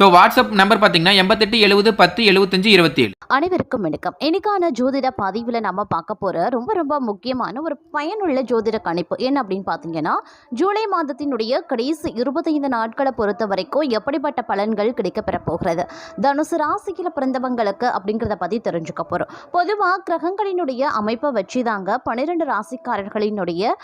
So WhatsApp number பார்த்தீங்கன்னா எண்பத்தெட்டு எழுபது பத்து எழுபத்தஞ்சு இருபத்தி ஏழு அனைவருக்கும் வணக்கம். இன்னைக்கான ஜோதிட பதிவில் நம்ம பார்க்க போகிற ரொம்ப ரொம்ப முக்கியமான ஒரு பயனுள்ள ஜோதிட கணிப்பு. என்ன அப்படின்னு பார்த்தீங்கன்னா ஜூலை மாதத்தினுடைய கடைசி இருபத்தைந்து நாட்களை பொறுத்த வரைக்கும் எப்படிப்பட்ட பலன்கள் கிடைக்கப்பெற போகிறது? தனுசு ராசியில் பிறந்தவங்களுக்கு அப்படிங்கிறத பற்றி தெரிஞ்சுக்க போகிறோம் பொதுவாக கிரகங்களினுடைய அமைப்பை வச்சு தாங்க பன்னிரெண்டு ராசிக்காரர்களினுடைய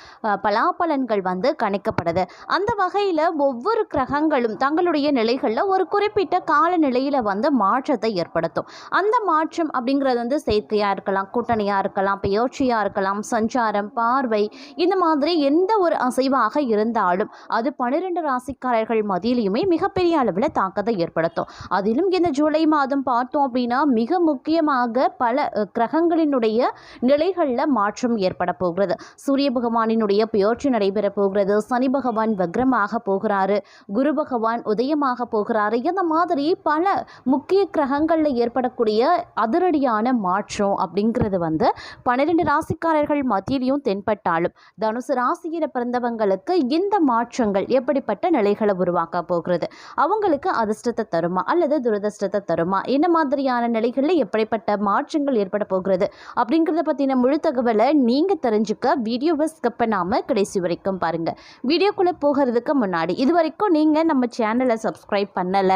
பலாபலன்கள் வந்து கணிக்கப்படுது. அந்த வகையில் ஒவ்வொரு கிரகங்களும் தங்களுடைய நிலைகளில் ஒரு குறை குறிப்பிட்ட காலநிலையில் வந்து மாற்றத்தை ஏற்படுத்தும். அந்த மாற்றம் அப்படிங்கிறது வந்து செயற்கையாக இருக்கலாம் கூட்டணியாக இருக்கலாம் பெயர்ச்சியாக இருக்கலாம் சஞ்சாரம் பார்வை இந்த மாதிரி எந்த ஒரு அசைவாக இருந்தாலும் அது பன்னிரெண்டு ராசிக்காரர்கள் மதியிலையுமே மிகப்பெரிய அளவில் தாக்கத்தை ஏற்படுத்தும். அதிலும் இந்த ஜூலை மாதம் பார்த்தோம் அப்படின்னா மிக முக்கியமாக பல கிரகங்களினுடைய நிலைகளில் மாற்றம் ஏற்பட போகிறது. சூரிய பகவானினுடைய பெயர்ச்சி நடைபெற போகிறது. சனி பகவான் வக்ரமாக போகிறாரு. குரு பகவான் உதயமாக போகிறாரு. இந்த மாதிரி பல முக்கிய கிரகங்களில் ஏற்படக்கூடிய அதிரடியான மாற்றம் அப்படிங்கிறது வந்து பன்னிரெண்டு ராசிக்காரர்கள் மத்தியிலையும் தென்பட்டாலும் தனுசு ராசியில் பிறந்தவங்களுக்கு இந்த மாற்றங்கள் எப்படிப்பட்ட நிலைகளை உருவாக்க போகிறது? அவங்களுக்கு அதிர்ஷ்டத்தை தருமா? அல்லது துரதிர்ஷ்டத்தை தருமா? என்ன மாதிரியான நிலைகளில் எப்படிப்பட்ட மாற்றங்கள் ஏற்பட போகிறது? அப்படிங்கிறத பற்றின முழு தகவலை நீங்கள் தெரிஞ்சுக்க வீடியோவை ஸ்கிப் பண்ணாமல் கடைசி வரைக்கும் பாருங்கள் வீடியோக்குள்ளே போகிறதுக்கு முன்னாடி இது வரைக்கும் நீங்கள் நம்ம சேனலை சப்ஸ்கிரைப் பண்ணலை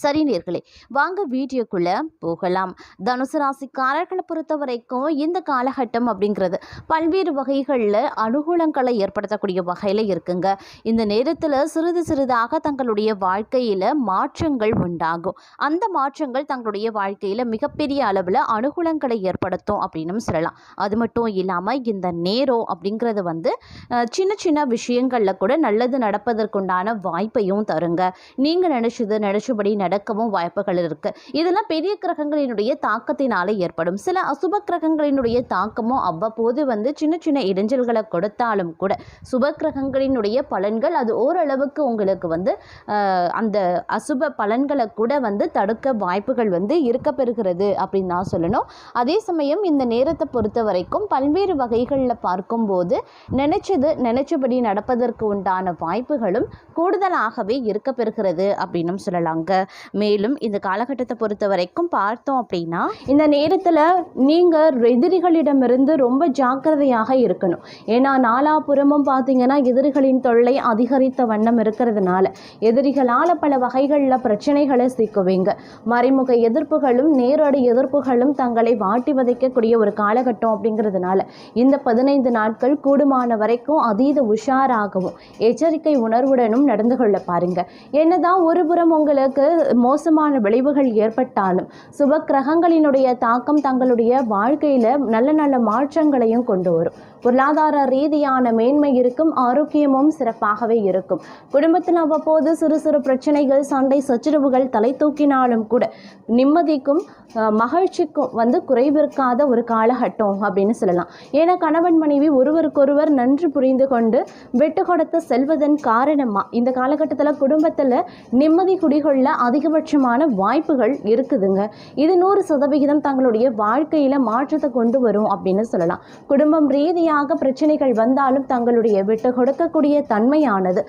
சரி நேர்களே வாங்க வீடியோக்குள்ளே போகலாம். தனுசு ராசிக்காரர்களை பொறுத்த வரைக்கும் இந்த காலகட்டம் அப்படிங்கிறது பல்வேறு வகைகளில் அனுகூலங்களை ஏற்படுத்தக்கூடிய வகையில் இருக்குங்க. இந்த நேரத்தில் சிறிது சிறிதாக தங்களுடைய வாழ்க்கையில் மாற்றங்கள் உண்டாகும். அந்த மாற்றங்கள் தங்களுடைய வாழ்க்கையில் மிகப்பெரிய அளவில் அனுகூலங்களை ஏற்படுத்தும் அப்படின்னு சொல்லலாம். அது மட்டும் இல்லாமல் இந்த நேரம் அப்படிங்கிறது வந்து சின்ன சின்ன விஷயங்களில் கூட நல்லது நடப்பதற்குண்டான வாய்ப்பையும் தருங்க. நீங்கள் நினச்சது நினச்சபடி நடக்கவும் வாய்ப்புகள் இருக்குது இதெல்லாம் பெரிய கிரகங்களினுடைய தாக்கத்தினால ஏற்படும். சில அசுப கிரகங்களினுடைய தாக்கமும் அவ்வப்போது வந்து சின்ன சின்ன இடைஞ்சல்களை கொடுத்தாலும் கூட சுப கிரகங்களினுடைய பலன்கள் அது ஓரளவுக்கு உங்களுக்கு வந்து அந்த அசுப பலன்களை கூட வந்து தடுக்க வாய்ப்புகள் வந்து இருக்க பெறுகிறது அப்படின்னு நான் சொல்லணும். அதே சமயம் இந்த நேரத்தை பொறுத்த வரைக்கும் பல்வேறு வகைகளில் பார்க்கும்போது நினைச்சது நினைச்சபடி நடப்பதற்கு உண்டான வாய்ப்புகளும் கூடுதலாகவே இருக்க பெறுகிறது அப்படின்னும் சொல்லலாங்க. மேலும் இந்த காலகட்டத்தை பொறுத்த வரைக்கும் பார்த்தோம் அப்படின்னா இந்த நேரத்தில் நீங்கள் எதிரிகளிடமிருந்து ரொம்ப ஜாக்கிரதையாக இருக்கணும். ஏன்னா நாலாபுறமும் பார்த்தீங்கன்னா எதிரிகளின் தொல்லை அதிகரித்த வண்ணம் இருக்கிறதுனால எதிரிகளால் பல வகைகளில் பிரச்சனைகளை சிக்குவீங்க. மறைமுக எதிர்ப்புகளும் நேரடி எதிர்ப்புகளும் தங்களை வாட்டி வதைக்கக்கூடிய ஒரு காலகட்டம் அப்படிங்கிறதுனால இந்த பதினைந்து நாட்கள் கூடுமான வரைக்கும் அதீத உஷாராகவும் எச்சரிக்கை உணர்வுடனும் நடந்து கொள்ள பாருங்க. என்னதான் ஒரு புறம் உங்களுக்கு மோசமான விளைவுகள் ஏற்பட்டாலும் சுப கிரகங்களினுடைய தாக்கம் தங்களுடைய வாழ்க்கையில் நல்ல நல்ல மாற்றங்களையும் கொண்டு வரும். பொருளாதார ரீதியான மேன்மை இருக்கும் ஆரோக்கியமும் சிறப்பாகவே இருக்கும். குடும்பத்தில் அவ்வப்போது சிறு சிறு பிரச்சனைகள் சண்டை சச்சரவுகள் தலை தூக்கினாலும் கூட நிம்மதிக்கும் மகிழ்ச்சிக்கும் வந்து குறைவிருக்காத ஒரு காலகட்டம் அப்படின்னு சொல்லலாம். ஏன்னா கணவன் மனைவி ஒருவருக்கொருவர் நன்றி புரிந்து கொண்டு விட்டு கொடுத்து செல்வதன் காரணமாக இந்த காலகட்டத்தில் குடும்பத்தில் நிம்மதி குடிகொள்ள அதிகபட்சமான வாய்ப்புகள் இருக்குதுங்க. இது நூறு சதவிகிதம் தங்களுடைய வாழ்க்கையில் மாற்றத்தை கொண்டு வரும் அப்படின்னு சொல்லலாம். குடும்பம் ரீதியாக பிரச்சனைகள் வந்தாலும் தங்களுடைய விட்டு கொடுக்கக்கூடிய தன்மையானது.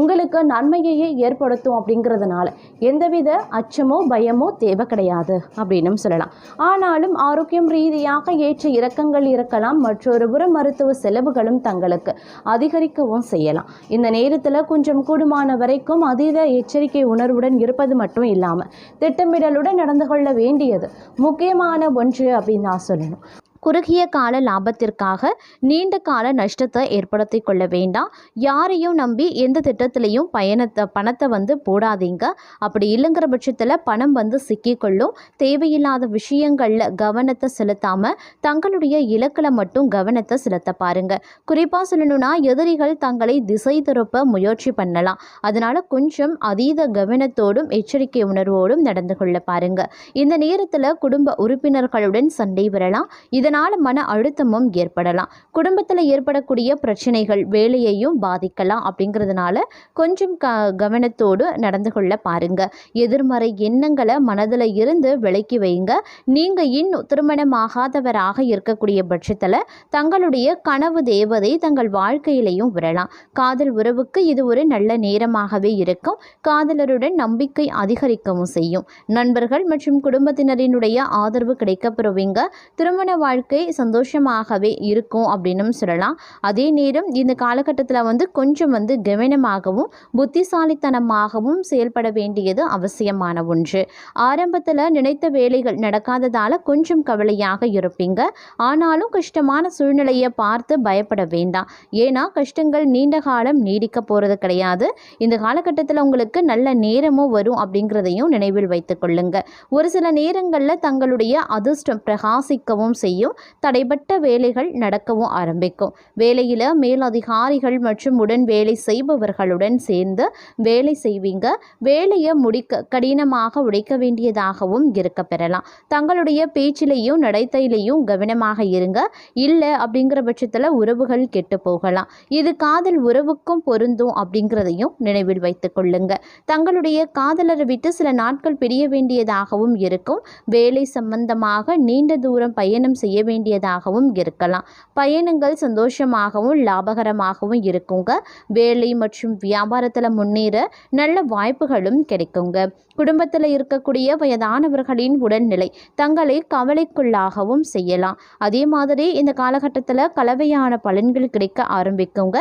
உங்களுக்கு நன்மையையே ஏற்படுத்தும் அப்படிங்கிறதுனால எந்தவித அச்சமோ பயமோ தேவை கிடையாது அப்படின்னும் சொல்லலாம். ஆனாலும் ஆரோக்கியம் ரீதியாக ஏற்ற இறக்கங்கள் இருக்கலாம். மற்றொரு புற மருத்துவ செலவுகளும் தங்களுக்கு அதிகரிக்கவும் செய்யலாம். இந்த நேரத்தில் கொஞ்சம் கூடுமான வரைக்கும் அதீத எச்சரிக்கை உணர்வுடன் இருப்பது மட்டும் இல்லாமல் திட்டமிடலுடன் நடந்து கொள்ள வேண்டியது முக்கியமான ஒன்று அப்படின்னு நான் சொல்லணும். குறுகிய கால லாபத்திற்காக நீண்ட கால நஷ்டத்தை ஏற்படுத்தி கொள்ள வேண்டாம். யாரையும் நம்பி எந்த திட்டத்திலையும் பயணத்தை பணத்தை வந்து போடாதீங்க. அப்படி இல்லைங்கிற பட்சத்தில் பணம் வந்து சிக்கிக்கொள்ளும். தேவையில்லாத விஷயங்களில் கவனத்தை செலுத்தாமல் தங்களுடைய இலக்கில் மட்டும் கவனத்தை செலுத்த பாருங்கள் குறிப்பாக சொல்லணும்னா எதிரிகள் தங்களை திசை திருப்ப முயற்சி பண்ணலாம். அதனால் கொஞ்சம் அதீத கவனத்தோடும் எச்சரிக்கை உணர்வோடும் நடந்து கொள்ள பாருங்கள் இந்த நேரத்தில் குடும்ப உறுப்பினர்களுடன் சண்டை வரலாம். இதன் இதனால் மன அழுத்தமும் ஏற்படலாம். குடும்பத்தில் ஏற்படக்கூடிய பிரச்சனைகள் வேலையையும் பாதிக்கலாம் அப்படிங்கிறதுனால கொஞ்சம் க கவனத்தோடு நடந்து கொள்ள பாருங்க. எதிர்மறை எண்ணங்களை மனதில் இருந்து விலக்கி வைங்க. நீங்கள் இன்னும் திருமணமாகாதவராக இருக்கக்கூடிய பட்சத்தில் தங்களுடைய கனவு தேவதை தங்கள் வாழ்க்கையிலையும் விடலாம். காதல் உறவுக்கு இது ஒரு நல்ல நேரமாகவே இருக்கும். காதலருடன் நம்பிக்கை அதிகரிக்கவும் செய்யும். நண்பர்கள் மற்றும் குடும்பத்தினரினுடைய ஆதரவு கிடைக்கப்பெறுவீங்க திருமண வாழ்க்கை சந்தோஷமாகவே இருக்கும் அப்படின்னும் சொல்லலாம். அதே நேரம் இந்த காலகட்டத்தில் வந்து கொஞ்சம் வந்து கவனமாகவும் புத்திசாலித்தனமாகவும் செயல்பட வேண்டியது அவசியமான ஒன்று. ஆரம்பத்தில் நினைத்த வேலைகள் நடக்காததால் கொஞ்சம் கவலையாக இருப்பீங்க. ஆனாலும் கஷ்டமான சூழ்நிலையை பார்த்து பயப்பட வேண்டாம். ஏன்னா கஷ்டங்கள் நீண்ட காலம் நீடிக்க போகிறது கிடையாது. இந்த காலகட்டத்தில் உங்களுக்கு நல்ல நேரமும் வரும் அப்படிங்கிறதையும் நினைவில் வைத்துக் கொள்ளுங்க. ஒரு சில நேரங்களில் தங்களுடைய அதிர்ஷ்டம் பிரகாசிக்கவும் செய்யும். தடைபட்ட வேலைகள் நடக்கவும் ஆரம்பிக்கும். வேலையில் மேலதிகாரிகள் மற்றும் உடன் வேலை செய்பவர்களுடன் சேர்ந்து வேலை செய்வீங்க. வேலையை முடிக்க கடினமாக உடைக்க வேண்டியதாகவும் இருக்க பெறலாம். தங்களுடைய பேச்சிலையும் நடத்தையிலையும் கவனமாக இருங்க. இல்லை அப்படிங்கிற பட்சத்தில் உறவுகள் கெட்டு போகலாம். இது காதல் உறவுக்கும் பொருந்தும் அப்படிங்கிறதையும் நினைவில் வைத்துக் கொள்ளுங்க. தங்களுடைய காதலரை விட்டு சில நாட்கள் பிரிய வேண்டியதாகவும் இருக்கும். வேலை சம்பந்தமாக நீண்ட தூரம் பயணம் செய்ய வேண்டியதாகவும் இருக்கலாம். பயணங்கள் சந்தோஷமாகவும் லாபகரமாகவும் இருக்குங்க. வேலை மற்றும் வியாபாரத்தில் முன்னேற நல்ல வாய்ப்புகளும் கிடைக்குங்க. குடும்பத்தில் இருக்கக்கூடிய வயதானவர்களின் உடல்நிலை தங்களை கவலைக்குள்ளாகவும் செய்யலாம். அதே மாதிரி இந்த காலகட்டத்தில் கலவையான பலன்கள் கிடைக்க ஆரம்பிக்குங்க.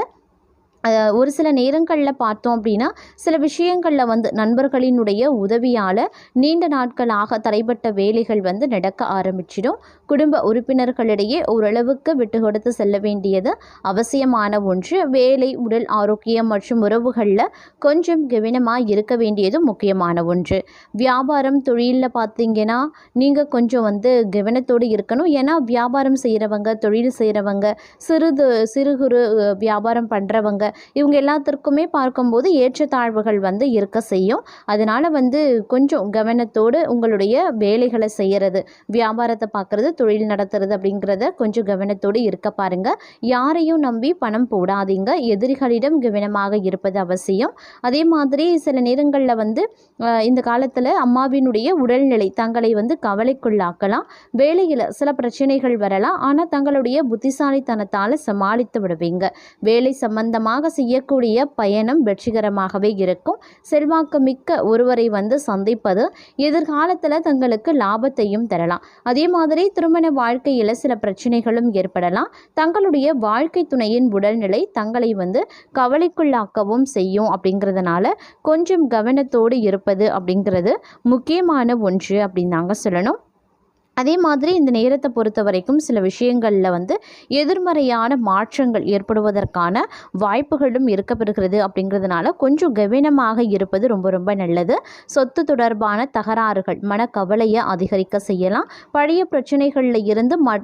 ஒரு சில நேரங்களில் பார்த்தோம் அப்படின்னா சில விஷயங்களில் வந்து நண்பர்களினுடைய உதவியால் நீண்ட நாட்களாக தடைப்பட்ட வேலைகள் வந்து நடக்க ஆரம்பிச்சிடும். குடும்ப உறுப்பினர்களிடையே ஓரளவுக்கு விட்டு கொடுத்து செல்ல வேண்டியது அவசியமான ஒன்று. வேலை உடல் ஆரோக்கியம் மற்றும் உறவுகளில் கொஞ்சம் கவனமாக இருக்க வேண்டியது முக்கியமான ஒன்று. வியாபாரம் தொழிலில் பார்த்தீங்கன்னா நீங்கள் கொஞ்சம் வந்து கவனத்தோடு இருக்கணும். ஏன்னா வியாபாரம் செய்கிறவங்க தொழில் செய்கிறவங்க சிறுது சிறு குறு வியாபாரம் பண்ணுறவங்க இவங்க எல்லாத்திற்குமே பார்க்கும்போது ஏற்றத்தாழ்வுகள் வந்து இருக்க செய்யும். அதனால் வந்து கொஞ்சம் கவனத்தோடு உங்களுடைய வேலைகளை செய்கிறது வியாபாரத்தை பார்க்குறது தொழில் நடத்துறது அப்படிங்கிறத கொஞ்சம் கவனத்தோடு இருக்க பாருங்கள் யாரையும் நம்பி பணம் போடாதீங்க. எதிரிகளிடம் கவனமாக இருப்பது அவசியம். அதே மாதிரி சில நேரங்களில் வந்து இந்த காலத்தில் அம்மாவினுடைய உடல்நிலை தங்களை வந்து கவலைக்குள்ளாக்கலாம். வேலையில் சில பிரச்சனைகள் வரலாம். ஆனால் தங்களுடைய புத்திசாலித்தனத்தால் சமாளித்து விடுவீங்க. வேலை சம்பந்தமாக செய்யக்கூடிய பயணம் வெற்றிகரமாகவே இருக்கும். செல்வாக்கு மிக்க ஒருவரை வந்து சந்திப்பது எதிர்காலத்தில் தங்களுக்கு லாபத்தையும் தரலாம். அதே மாதிரி திருமண வாழ்க்கையில் சில பிரச்சனைகளும் ஏற்படலாம். தங்களுடைய வாழ்க்கை துணையின் உடல்நிலை தங்களை வந்து கவலைக்குள்ளாக்கவும் செய்யும் அப்படிங்கிறதுனால கொஞ்சம் கவனத்தோடு இருப்பது அப்படிங்கிறது முக்கியமான ஒன்று அப்படின்னு நாங்கள் சொல்லணும். அதே மாதிரி இந்த நேரத்தை பொறுத்த வரைக்கும் சில விஷயங்களில் வந்து எதிர்மறையான மாற்றங்கள் ஏற்படுவதற்கான வாய்ப்புகளும் இருக்கப்பெறுகிறது அப்படிங்கிறதுனால கொஞ்சம் கவனமாக இருப்பது ரொம்ப ரொம்ப நல்லது. சொத்து தொடர்பான தகராறுகள் மனக்கவலையை அதிகரிக்க செய்யலாம். பழைய பிரச்சனைகளில் இருந்து ம-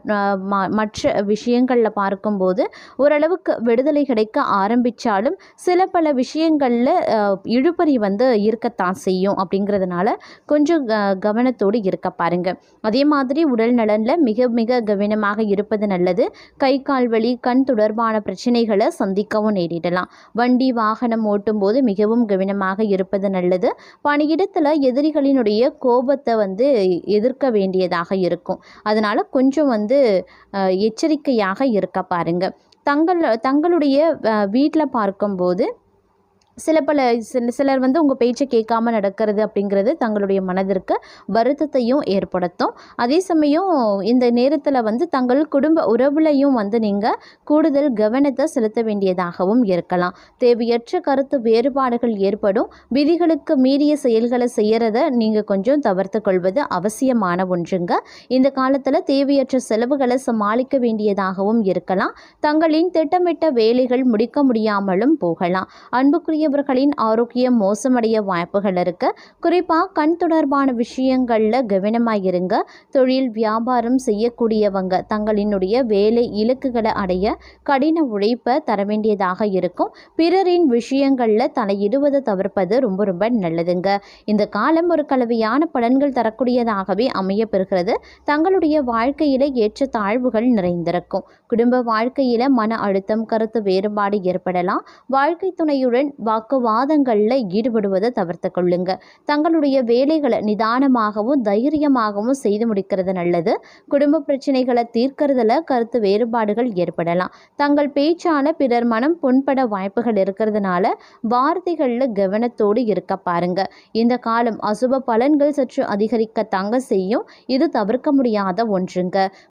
மற்ற விஷயங்களில் பார்க்கும்போது ஓரளவுக்கு விடுதலை கிடைக்க ஆரம்பித்தாலும் சில பல விஷயங்களில் இழுபறி வந்து இருக்கத்தான் செய்யும் அப்படிங்கிறதுனால கொஞ்சம் க கவனத்தோடு இருக்க பாருங்கள் அதே மாதிரி மாதிரி உடல் நலனில் மிக மிக கவனமாக இருப்பது நல்லது. கை கால் வலி கண் தொடர்பான பிரச்சனைகளை சந்திக்கவும் நேரிடலாம். வண்டி வாகனம் ஓட்டும்போது மிகவும் கவனமாக இருப்பது நல்லது. பணியிடத்தில் எதிரிகளினுடைய கோபத்தை வந்து எதிர்க்க வேண்டியதாக இருக்கும். அதனால் கொஞ்சம் வந்து எச்சரிக்கையாக இருக்க பாருங்க. தங்கள் தங்களுடைய வீட்டில் பார்க்கும்போது சில பல சில சிலர் வந்து உங்கள் பேச்சை கேட்காம நடக்கிறது அப்படிங்கிறது தங்களுடைய மனதிற்கு வருத்தத்தையும் ஏற்படுத்தும். அதே சமயம் இந்த நேரத்தில் வந்து தங்கள் குடும்ப உறவுலையும் வந்து நீங்கள் கூடுதல் கவனத்தை செலுத்த வேண்டியதாகவும் இருக்கலாம். தேவையற்ற கருத்து வேறுபாடுகள் ஏற்படும். விதிகளுக்கு மீறிய செயல்களை செய்கிறத நீங்கள் கொஞ்சம் தவிர்த்து கொள்வது அவசியமான ஒன்றுங்க. இந்த காலத்தில் தேவையற்ற செலவுகளை சமாளிக்க வேண்டியதாகவும் இருக்கலாம். தங்களின் திட்டமிட்ட வேலைகள் முடிக்க முடியாமலும் போகலாம். அன்புக்குரிய பெரியவர்களின் ஆரோக்கியம் மோசமடைய வாய்ப்புகள் இருக்கு. குறிப்பாக கண் தொடர்பான விஷயங்களில் கவனமாக இருங்க தொழில் வியாபாரம் செய்யக்கூடியவங்க தங்களினுடைய வேலை இலக்குகளை அடைய கடின உழைப்பை தர வேண்டியதாக இருக்கும். பிறரின் விஷயங்களில் தலையிடுவதை தவிர்ப்பது ரொம்ப ரொம்ப நல்லதுங்க. இந்த காலம் ஒரு கலவையான பலன்கள் தரக்கூடியதாகவே அமைய பெறுகிறது தங்களுடைய வாழ்க்கையில ஏற்ற தாழ்வுகள் நிறைந்திருக்கும். குடும்ப வாழ்க்கையில மன அழுத்தம் கருத்து வேறுபாடு ஏற்படலாம். வாழ்க்கை துணையுடன் வாக்குவாதங்களில் ஈடுபடுவதை தவிர்த்து கொள்ளுங்க. தங்களுடைய வேலைகளை நிதானமாகவும் தைரியமாகவும் செய்து முடிக்கிறது நல்லது. குடும்ப பிரச்சனைகளை தீர்க்கறதுல கருத்து வேறுபாடுகள் ஏற்படலாம். தங்கள் பேச்சால பிறர் மனம் புண்பட வாய்ப்புகள் இருக்கிறதுனால வார்த்தைகளில் கவனத்தோடு இருக்க பாருங்க. இந்த காலம் அசுப பலன்கள் சற்று அதிகரிக்க தங்க செய்யும். இது தவிர்க்க முடியாத ஒன்றுங்க.